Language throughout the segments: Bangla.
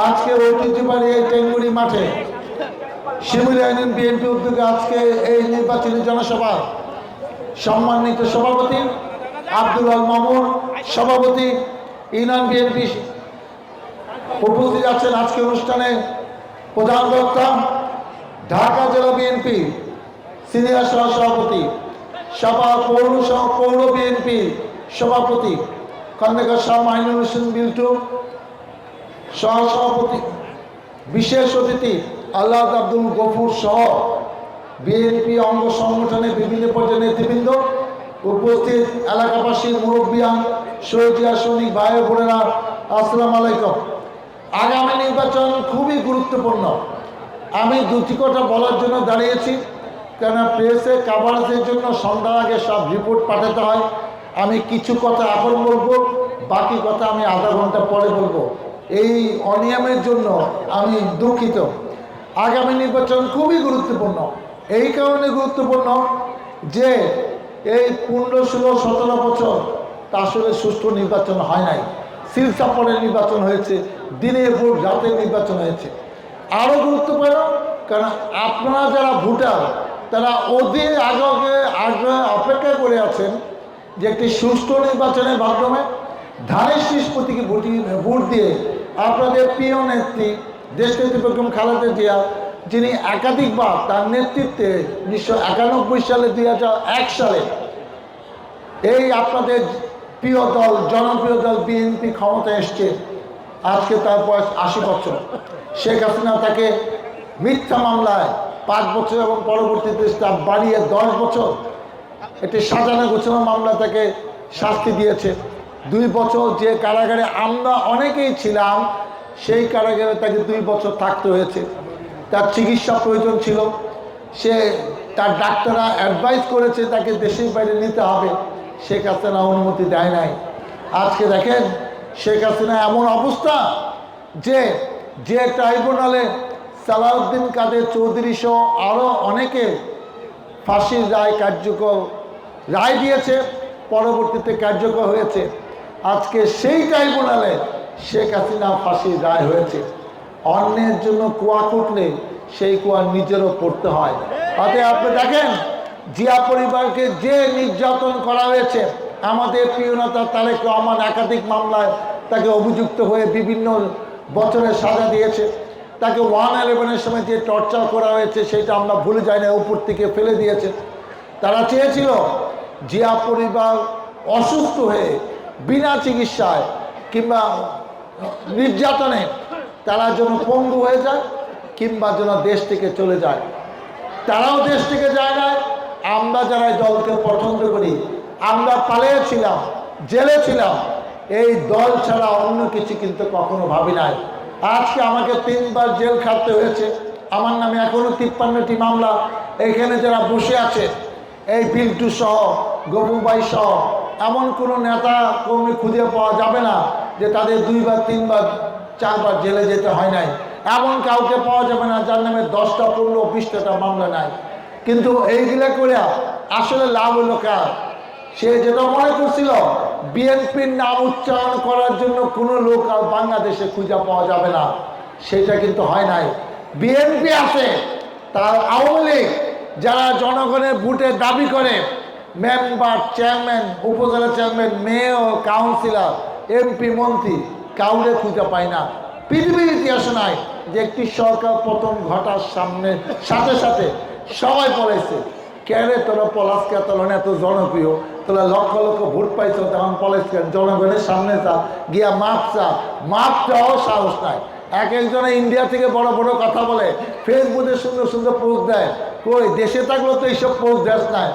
আজকে ঐতিহ্যবাহী এই টেঙ্গুরি মাঠে শিমুল ইউনিয়ন বিএনপি উদ্যোগে আজকে এই নির্বাচনী জনসভা। সম্মানিত সভাপতি আব্দুল আল মামুন, সভাপতি ইউনিয়ন বিএনপি উপস্থিত আছেন আজকে অনুষ্ঠানে। প্রধান বক্তা, ঢাকা জেলা বিএনপি সিনিয়র সহ সভাপতি, সভা পৌর পৌর বিএনপি সভাপতি খন্দকার শাহ মাইনুল হোসেন বিল্টু সহ সভাপতি বিশেষ অতিথি আল্লাহ আব্দুল গফুর সহ বিএনপি অঙ্গ সংগঠনের বিভিন্ন পর্যায়ের নেতৃবৃন্দ, উপস্থিত এলাকাবাসীর মুরব্বিয়ান শহীদিয়া সৈনিক ভাই বোনেরা, আসসালামু আলাইকুম। আগামী নির্বাচন খুবই গুরুত্বপূর্ণ। আমি দুটি কথা বলার জন্য দাঁড়িয়েছি কেন প্রেসে কাভারেজের জন্য সন্ধ্যার আগে সব রিপোর্ট পাঠাতে হয়। আমি কিছু কথা এখন বলব, বাকি কথা আমি আধা ঘণ্টা পরে বলব। এই অনিয়মের জন্য আমি দুঃখিত। আগামী নির্বাচন খুবই গুরুত্বপূর্ণ। এই কারণে গুরুত্বপূর্ণ যে এই পনেরো, ষোলো, সতেরো বছর তা আসলে সুষ্ঠু নির্বাচন হয় নাই। সিল নির্বাচন হয়েছে, দিনের ভোট, রাতের নির্বাচন হয়েছে। আরও গুরুত্বপূর্ণ, কারণ আপনারা যারা ভোটার, তারা অধীর আগ্রহে আগ্রহে অপেক্ষা করে আছেন যে একটি সুষ্ঠু নির্বাচনের মাধ্যমে ধানের শীষ প্রতীকে ভোট দিয়ে আপনাদের প্রিয় নেত্রী দেশনেত্রী বেগম খালেদা জিয়া, যিনি একাধিকবার তার নেতৃত্বে উনিশশো একানব্বই সালে, দুই সালে এই আপনাদের প্রিয় দল, জনপ্রিয় দল বিএনপি ক্ষমতায় এসছে। আজকে তার বয়স আশি বছর। শেখ হাসিনা তাকে মিথ্যা মামলায় পাঁচ বছর এবং পরবর্তীতে তা বাড়িয়ে দশ বছর একটি সাজানো গোছানো মামলা তাকে শাস্তি দিয়েছে। দুই বছর যে কারাগারে আমরা অনেকেই ছিলাম, সেই কারাগারে তাকে দুই বছর থাকতে হয়েছে। তার চিকিৎসা প্রয়োজন ছিল। সে তার ডাক্তাররা অ্যাডভাইস করেছে তাকে দেশের বাইরে নিতে হবে। শেখ হাসিনা অনুমতি দেয় নাই। আজকে দেখেন, শেখ হাসিনা এমন অবস্থা যে যে ট্রাইব্যুনালে সালাউদ্দিন কাদের চৌধুরী সহ আরও অনেকে ফাঁসির রায় কার্যকর, রায় দিয়েছে, পরবর্তীতে কার্যকর হয়েছে। আজকে সেই ট্রাইব্যুনালে শেখ হাসিনা ফাঁসির রায় হয়েছে। অন্যের জন্য কুয়া কুটলে সেই কুয়া নিজেরও পড়তে হয়। অতএব আপনি দেখেন, জিয়া পরিবারকে যে নির্যাতন করা হয়েছে, আমাদের প্রিয় নেতা তারেক রহমান একাধিক মামলায় তাকে অভিযুক্ত হয়ে বিভিন্ন বছরের সাজা দিয়েছে। তাকে ওয়ান ইলেভেনের সময় যে টর্চার করা হয়েছে, সেটা আমরা ভুলে যাই না, উপর থেকে ফেলে দিয়েছে। তারা চেয়েছিল জিয়া পরিবার অসুস্থ হয়ে বিনা চিকিৎসায় কিংবা নির্যাতনে তারা যেন পঙ্গু হয়ে যায় কিংবা যেন দেশ থেকে চলে যায়। তারাও দেশ থেকে যায় না। আমরা যারা দলকে পছন্দ করি, আমরা পালিয়েছিলাম, জেলে ছিলাম। এই দল ছাড়া অন্য কিছু কিন্তু কখনো ভাবি নাই। আজকে আমাকে তিনবার জেল খাটতে হয়েছে। আমার নামে এখনও তিপ্পান্নটি মামলা। এখানে যারা বসে আছে, এই পিন্টু সহ গপুবাই সহ এমন কোনো নেতা, কর্মী খুঁজে পাওয়া যাবে না যে তাদের দুই দুইবার, তিনবার, চারবার জেলে যেতে হয় নাই। এমন কাউকে পাওয়া যাবে না যার নামে দশটা, পনেরো বিশটা মামলা নাই। কিন্তু এইগুলা করে আসলে লাভ হলো কার? সে যেটা মনে করছিল, বিএনপির নাম উচ্চারণ করার জন্য কোনো লোক আর বাংলাদেশে খুঁজে পাওয়া যাবে না, সেটা কিন্তু হয় নাই। বিএনপি আছে, তার আওয়ামী লীগ, যারা জনগণের ভোটে দাবি করে মেম্বার, চেয়ারম্যান, উপজেলা চেয়ারম্যান, মেয়র, কাউন্সিলর, এমপি, মন্ত্রী, কাউরে খুঁজে পায় না। পৃথিবীর ইতিহাসে নাই যে একটি সরকার পতন ঘটার সামনে, সাথে সাথে সবাই পড়েছে কেন তোরা পলাশকে তোলা এত জনপ্রিয়? তোরা লক্ষ লক্ষ ভোট পাইছ, তখন পলাশকে জনগণের সামনে চা গিয়া মাপ চা মাপ চাও সাহস নাই। এক একজনে ইন্ডিয়া থেকে বড় বড় কথা বলে, ফেসবুকে সুন্দর সুন্দর পোস্ট দেয়। কই, দেশে থাকলেও তো এইসব পোস্ট দেশ নাই।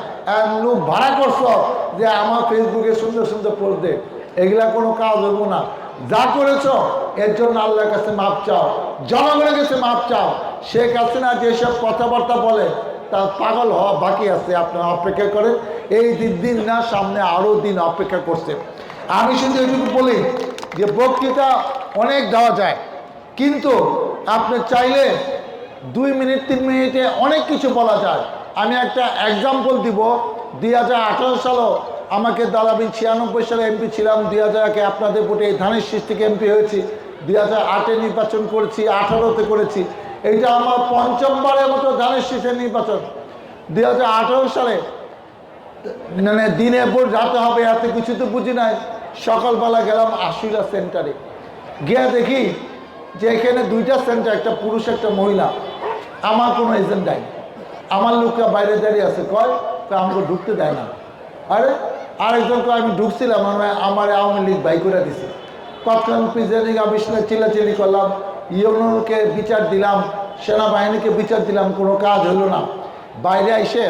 লোক ভাড়া করছ যে আমার ফেসবুকে সুন্দর সুন্দর পোস্ট দে। এগুলা কোনো কাজ হব না। যা করেছ, এর জন্য আল্লাহর কাছে মাপ চাও। জনগণের কাছে মাপ চাও। শেখ হাসিনা যেসব কথাবার্তা বলে, তা পাগল হওয়া বাকি আছে, আপনারা অপেক্ষা করেন। এই দিন দিন না, সামনে আরও দিন অপেক্ষা করছে। আমি শুধু এটুকু বলি যে বক্তৃতা অনেক দেওয়া যায়। কিন্তু আপনি চাইলে দুই মিনিট, তিন মিনিটে অনেক কিছু বলা যায়। আমি একটা এক্সাম্পল দিব। দুই হাজার আঠারো সালও আমাকে দালাবিন ছিয়ানব্বই সালে এমপি ছিলাম। দুই হাজার একে আপনাদের ভোটে এই ধানের সৃষ্টিকে এমপি হয়েছি। দুই হাজার আটে নির্বাচন করেছি, আঠারোতে করেছি। এইটা আমার পঞ্চমবারের মতো ধানের শীষের নির্বাচন। দুই হাজার আঠারো সালে মানে দিনে ভোর যাতে হবে এত কিছু তো বুঝি নাই। সকালবেলা গেলাম আশুরা সেন্টারে। গিয়ে দেখি যে এখানে দুইটা সেন্টার, একটা পুরুষ, একটা মহিলা। আমার কোনো এজেন্ট নাই। আমার লোকরা বাইরে দাঁড়িয়ে আছে, কয়? আমাকে ঢুকতে দেয় না। আরে, আরেকজন কয়, আমি ঢুকছিলাম আমার আমার আওয়ামী লীগ বাই করে দিছে। তৎক্ষণ প্রেসিডেন্ট অফিসে চিল্লাচিল্লি করলাম, ইউনোকে বিচার দিলাম, সেনাবাহিনীকে বিচার দিলাম, কোনো কাজ হলো না। বাইরে এসে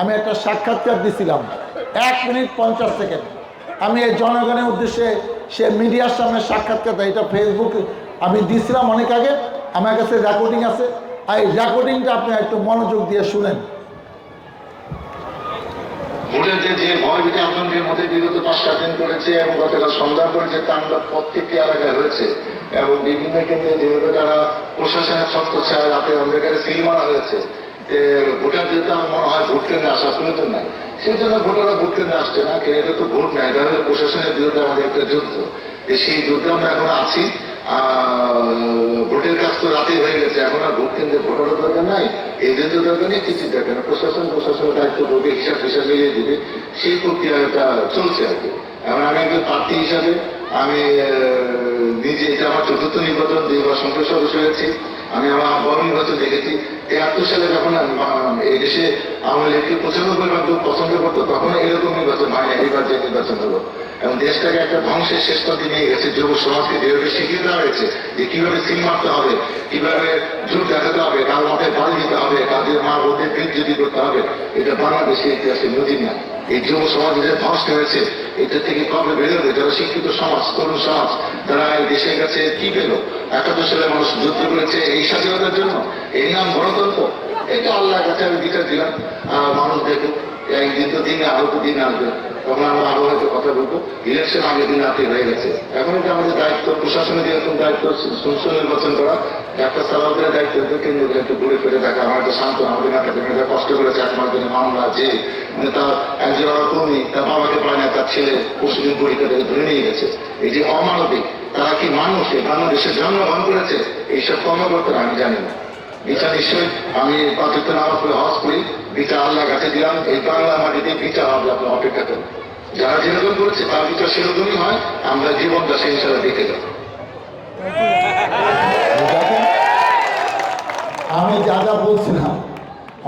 আমি একটা সাক্ষাৎকার দিছিলাম, এক মিনিট পঞ্চাশ সেকেন্ড। আমি এই জনগণের উদ্দেশ্যে সে মিডিয়ার সামনে সাক্ষাৎকার দেয়, এটা ফেসবুক আমি দিছিলাম অনেক আগে, আমার কাছে রেকর্ডিং আছে। এই রেকর্ডিংটা আপনি একটু মনোযোগ দিয়ে শুনেন। সেই জন্য ভোট তো ভোট প্রশাসনের বিরুদ্ধে আমাদের একটা যুদ্ধ। সেই যুদ্ধে আমরা এখন আছি ভোটের কাজ তো রাতে হয়ে গেছে। এখন আর ভোট কেন্দ্রে ভোটারও দরকার নাই এজেন্টের দরকার নেই, কিছু দরকার না প্রশাসন, প্রশাসনের দায়িত্ব করবে হিসাব হিসাব মিলিয়ে দিবে। সেই প্রক্রিয়াটা চলছে আর কি। এখন আমি একজন প্রার্থী হিসাবে আমি নিজে এটা আমার চতুর্থ নির্বাচন দুইবার সংসদ সদস্য হয়েছি। আমি আমার বড় নির্বাচন দেখেছি। তেহাত্তর সালে যখন এই দেশে আওয়ামী লীগকে পঁচানব্বই ভাগ লোক পছন্দ করতো, তখন এরকম নির্বাচন হয় এইবার যে নির্বাচন হলো। এবং দেশটাকে একটা ধ্বংসের শেষ পথে নিয়ে গেছে, যুব সমাজকে যেভাবে শিখিয়ে দেওয়া হয়েছে, যে কীভাবে সিল মারতে হবে, কীভাবে ঝুট দেখাতে হবে, কার মাথায় বাড়ি দিতে হবে, কাদের মা বোধের বিদ্যুতি করতে হবে, এটা বাংলাদেশের ইতিহাসে নদী না এই যুব সমাজ যে ধ্বংস হয়েছে এটা থেকে কবে বেরোবে যারা শিক্ষিত সমাজ, তরুণ সমাজ, তারা এই দেশের কাছে কি পেল? এত সালে মানুষ যুদ্ধ করেছে এই স্বাধীনতার জন্য? এই নাম গণতন্ত্র? এটা আল্লাহর কাছে আমি বিচার দিলাম। মানুষ দেখুক। তো দিন আরও দিন আসবে। আরও হয়তো কথা বলব। এখন দায়িত্ব। প্রশাসনের দায়িত্ব নির্বাচন করা, ডাক্তার দায়িত্ব হচ্ছে কেন্দ্রকে ঘুরে আমার শান্ত কষ্ট করেছে মামলা যে মানে তার একজন কর্মী তার বাবাকে পায় না, তার ছেলে পরশুদিন পরীক্ষা ধরে নিয়ে গেছে। এই যে অমানবিক, তারা কি মানুষ? এই বাংলাদেশের জন্মগ্রহণ করেছে? এইসব কর্মকর্তারা আমি জানি না। বিচার নিশ্চয়ই। আমি পাঁচত্ব নামাজ পড়ে হজ করি। বিচার আল্লাহর কাছে দিলাম। এই বাংলা মাটিতে বিচার হবে আপনি অপেক্ষা করুন। যারা যেরকম করেছে তার বিচার সেরকমই হয়। আমরা জীবনটা সেই হিসাবে দেখে যাব আমি যা যা বলছিলাম,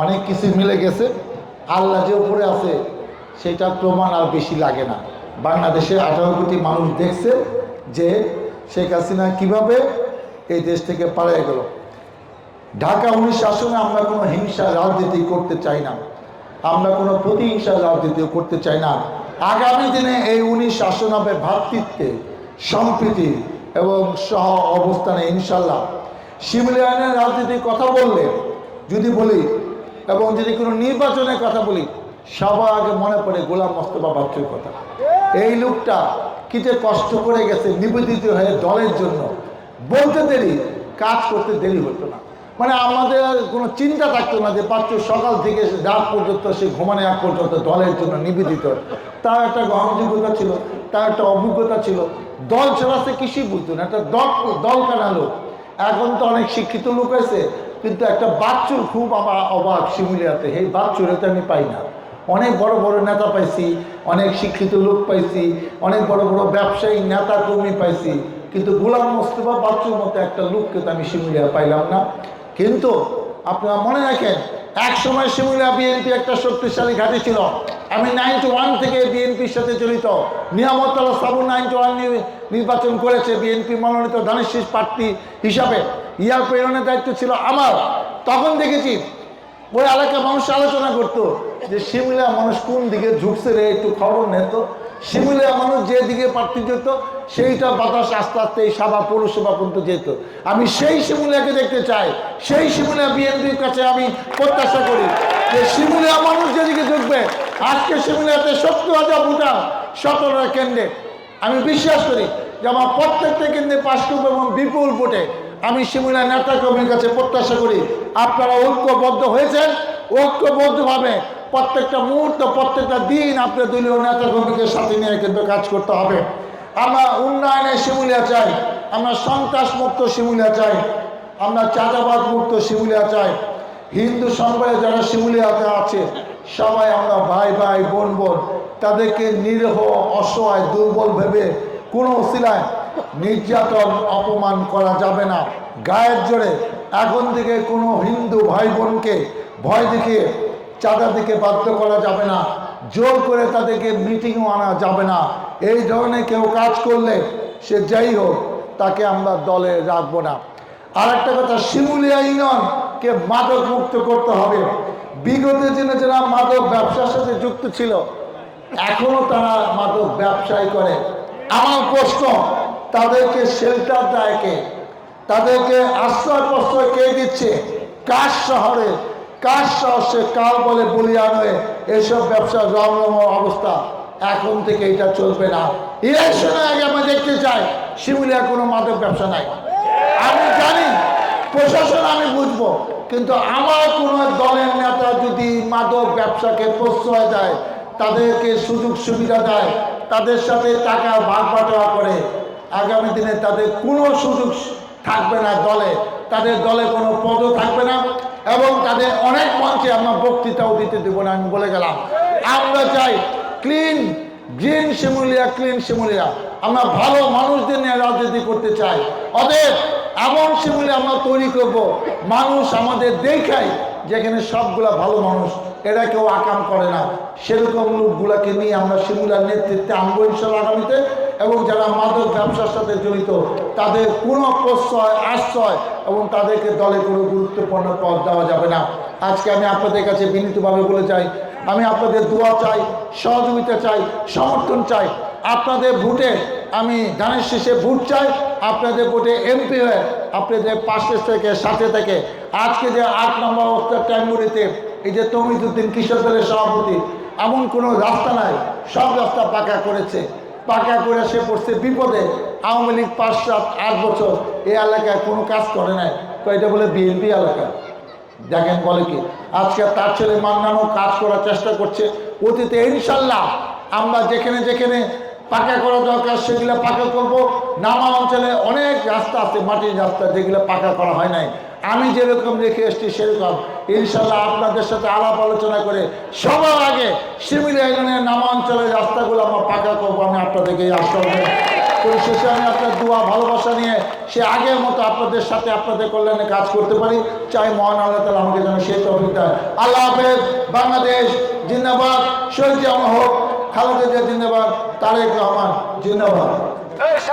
অনেক কিছু মিলে গেছে। আল্লাহ যে উপরে আছে, সেটার প্রমাণ আর বেশি লাগে না। বাংলাদেশে আঠারো কোটি মানুষ দেখছে যে শেখ হাসিনা কীভাবে এই দেশ থেকে পালিয়ে গেল। ঢাকা উনিশ শাসনে আমরা কোনো হিংসা রাজনীতি করতে চাই না। আমরা কোনো প্রতিহিংসা রাজনীতি করতে চাই না। আগামী দিনে এই উনিশ শাসন হবে ভ্রাতৃত্বে সম্প্রীতি এবং সহ অবস্থানে ইনশাল্লাহ শিমলিয়ানের রাজনীতির কথা বললে, যদি বলি, এবং যদি কোনো নির্বাচনের কথা বলি, সবার আগে মনে পড়ে গোলাম মোস্তফা বাচ্চুর কথা। এই লোকটা কি যে কষ্ট করে গেছে, নিবেদিত হয়ে দলের জন্য। বলতে দেরি, কাজ করতে দেরি হতো না। মানে আমাদের কোনো চিন্তা থাকতো না যে পাত্র সকাল থেকে রাত পর্যন্ত সে ঘুমানো এক পর্যন্ত দলের জন্য নিবেদিত। তার একটা গ্রহণযোগ্যতা ছিল, তার একটা অভিজ্ঞতা ছিল। দল ছাড়া সে কিছুই বুঝতো না, একটা দল দল কানা লোক। এখন তো অনেক শিক্ষিত লোক আছে, কিন্তু একটা বাচ্চুর খুব আমার অবাক শিমুলিয়াতে। এই বাচ্চুরে তো আমি পাই না। অনেক বড় বড় নেতা পাইছি, অনেক শিক্ষিত লোক পাইছি, অনেক বড় বড় ব্যবসায়ী নেতা কর্মী পাইছি। কিন্তু গোলাম মোস্তফা বাচ্চুর মতো একটা লোককে তো আমি শিমুলিয়া পাইলাম না। কিন্তু আপনারা মনে রাখেন, এক সময় শিমুলিয়া বিএনপি একটা শক্তিশালী ঘাঁটি ছিল। আমি নাইনটি ওয়ান থেকে বিএনপির সাথে জড়িত। নিয়ামতলা সাবু নাইনটি ওয়ান নির্বাচন করেছে বিএনপি মনোনীত ধানের প্রার্থী হিসাবে। ইয়ার প্রেরণের দায়িত্ব ছিল আমার। তখন দেখেছি, ওই এলাকার মানুষ আলোচনা করতো যে শিমলা মানুষ কোন দিকে ঝুঁকছে রে, একটু খবর নেত শিমুলিয়া মানুষ যে দিকে প্রার্থী যেত সেইটা বাতাস আস্তে আস্তে এই সাবা পৌরসভা পর্যন্ত যেত। আমি সেই শিমুলিয়াকে দেখতে চাই। সেই শিমুলিয়া বিএনপির কাছে আমি প্রত্যাশা করি যে শিমুলিয়া মানুষ যেদিকে ঝুঁকবে, আজকে শিমুলিয়াতে সত্তর হাজার ভোটার সতেরোটা কেন্দ্রে। আমি বিশ্বাস করি যে আমার প্রত্যেকটা কেন্দ্রে পাশ করব এবং বিপুল ভোটে আমি শিমুলা নেতা কর্মীর কাছে প্রত্যাশা করি। আপনারা ঐক্যবদ্ধ হয়েছেন। ঐক্যবদ্ধভাবে প্রত্যেকটা মুহূর্ত, প্রত্যেকটা দিন আপনার দলীয় নেতা কর্মীকে সাথে নিয়ে কিন্তু কাজ করতে হবে। আমরা উন্নয়নে শিমুলিয়া চাই, আমরা সন্ত্রাস মুক্ত শিমুলিয়া চাই, আমরা চাঁদাবাদ মুক্ত শিমুলিয়া চাই। হিন্দু সম্প্রদায়ে যারা শিমুলিয়াতে আছে, সবাই আমরা ভাই ভাই, বোন বোন, তাদেরকে নিরহ, অসহায়, দুর্বল ভেবে কোনো অসিলায় নির্যাতন অপমান করা যাবে না। গায়ের জোরে এখন থেকে কোনো হিন্দু ভাই বোনকে ভয় দেখিয়ে চাঁদা দিকে বাধ্য করা যাবে না। জোর করে তাদেরকে মিটিংও আনা যাবে না। এই ধরনের কেউ কাজ করলে সে যাই হোক, তাকে আমরা দলে রাখব না। আর একটা কথা, শিমুলিয়া ইউনিয়নকে মাদক মুক্ত করতে হবে। বিগত দিনে যারা মাদক ব্যবসার সাথে যুক্ত ছিল, এখনও তারা মাদক ব্যবসায় করে। আমার প্রশ্ন, তাদেরকে শেল্টার দেয় কে? তাদেরকে আশ্রয় প্রশ্রয় কে দিচ্ছে? কার শহরে কার শহরে কার বলে বলিয়ান হয়ে এসব ব্যবসা রমরম অবস্থা? এখন থেকে এটা চলবে না। ইলেকশনের আগে আমরা দেখতে চাই শিমুলিয়া কোনো মাদক ব্যবসা নাই। আমি জানি, প্রশাসন আমি বুঝব, কিন্তু আমার কোনো দলের নেতা যদি মাদক ব্যবসাকে প্রশ্রয় দেয়, তাদেরকে সুযোগ সুবিধা দেয়, তাদের সাথে টাকা ভাগ করে, আগামী দিনে তাদের কোনো সুযোগ থাকবে না দলে। তাদের দলে কোনো পদও থাকবে না এবং তাদের অনেক মঞ্চে আমরা বক্তৃতাও দিতে দেবো না, আমি বলে গেলাম। আমরা চাই clean green Shimulia clean Shimulia. আমরা ভালো মানুষদের নিয়ে রাজনীতি করতে চাই। অতএব এমন শিমুলিয়া আমরা তৈরি করব, মানুষ আমাদের দেখাই যেখানে সবগুলা ভালো মানুষ, এরা কেউ আকাম করে না। সেরকম লোকগুলাকে নিয়ে আমরা শিমুলার নেতৃত্বে আনব ইনশাল্লাহ আগামীতে। এবং যারা মাদক ব্যবসার সাথে জড়িত, তাদের কোনো প্রশ্রয়, আশ্রয় এবং তাদেরকে দলে কোনো গুরুত্বপূর্ণ পদ দেওয়া যাবে না। আজকে আমি আপনাদের কাছে বিনীতভাবে বলে যাই, আমি আপনাদের দোয়া চাই, সহযোগিতা চাই, সমর্থন চাই। আপনাদের ভোটে আমি ধানের শেষে ভোট চাই। আপনাদের ভোটে এমপি হয়ে আপনাদের পাশে থেকে, সাথে থেকে। আজকে যে আট নম্বর অবস্থার টাইমুড়িতে এই যে তমিজুদ্দিন কিশোর দলের সভাপতি, এমন কোনো রাস্তা নাই। সব রাস্তা পাকা করেছে। পাকা করে সে পড়ছে বিপদে। আওয়ামী লীগ পাঁচ, সাত, আট বছর এই এলাকায় কোনো কাজ করে নাই। তো এটা বলে বিএনপি এলাকা। দেখেন বলে কি, আজকে তার ছেলে মান্নানো কাজ করার চেষ্টা করছে। অতীতে ইনশাল্লাহ আমরা যেখানে যেখানে পাকা করা দরকার, সেগুলো পাকা করব। নামা অঞ্চলে অনেক রাস্তা আছে, মাটির রাস্তা, যেগুলো পাকা করা হয় নাই। আমি যেরকম রেখে এসেছি সেরকম। ইনশাল্লাহ আপনাদের সাথে আলাপ আলোচনা করে সবার আগে শিমিলি নামা অঞ্চলের রাস্তাগুলো আমরা পাকা করব, আমি আপনাদেরকে এই দেব। পরিশেষে আমি আপনার দোয়া, ভালোবাসা নিয়ে সে আগের মতো আপনাদের সাথে আপনাদের কল্যাণে কাজ করতে পারি। চাই মহান আল্লাহ তালা আমাকে যেন সেই তফিক দেয় আল্লাহ হাফেজ, বাংলাদেশ জিন্দাবাদ, শহীদ জামা হোক। খালেদা জিন্দাবাদ তারেক রহমান জিন্দাবাদ।